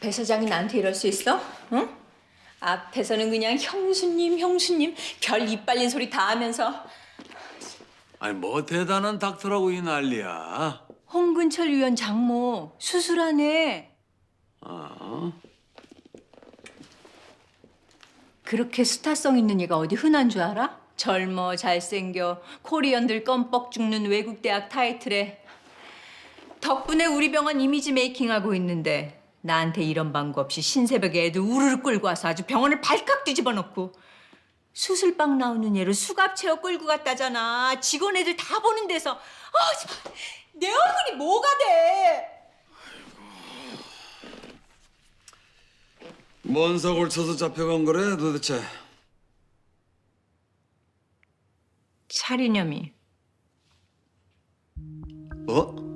배 사장이 나한테 이럴 수 있어? 응? 앞에서는 그냥 형수님, 형수님 별 이빨린 소리 다 하면서 아니 뭐 대단한 닥터라고 이 난리야. 홍근철 위원 장모 수술하네. 어? 그렇게 스타성 있는 얘가 어디 흔한 줄 알아? 젊어, 잘생겨, 코리언들 껌뻑 죽는 외국 대학 타이틀에 덕분에 우리 병원 이미지 메이킹하고 있는데 나한테 이런 방구 없이 신새벽에 애들 우르르 끌고 와서 아주 병원을 발칵 뒤집어 놓고 수술방 나오는 얘를 수갑 채워 끌고 갔다잖아. 직원 애들 다 보는 데서 아, 참, 내 얼굴이 뭐가 돼? 뭔 사고를 쳐서 잡혀간 거래 도대체? 살인혐의. 어?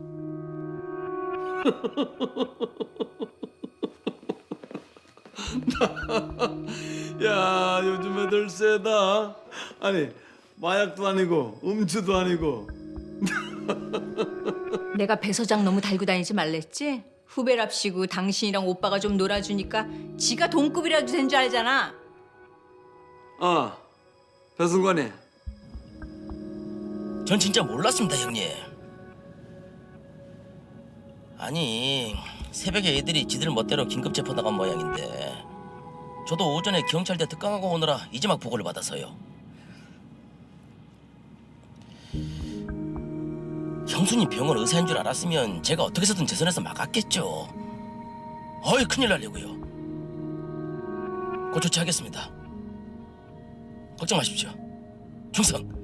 야 요즘 애들 세다. 아니 마약도 아니고 음주도 아니고. 내가 배 서장 너무 달고 다니지 말랬지? 후배랍시고 당신이랑 오빠가 좀 놀아주니까 지가 동급이라도 된 줄 알잖아. 어 배승관이 전 진짜 몰랐습니다, 형님. 아니, 새벽에 애들이 지들 멋대로 긴급 체포 나간 모양인데 저도 오전에 경찰대 특강하고 오느라 이제 막 보고를 받아서요. 형수님 병원 의사인 줄 알았으면 제가 어떻게 해서든 제 손에서 막았겠죠. 어이, 큰일 날려고요. 곧 조치하겠습니다. 걱정 마십시오. 충성!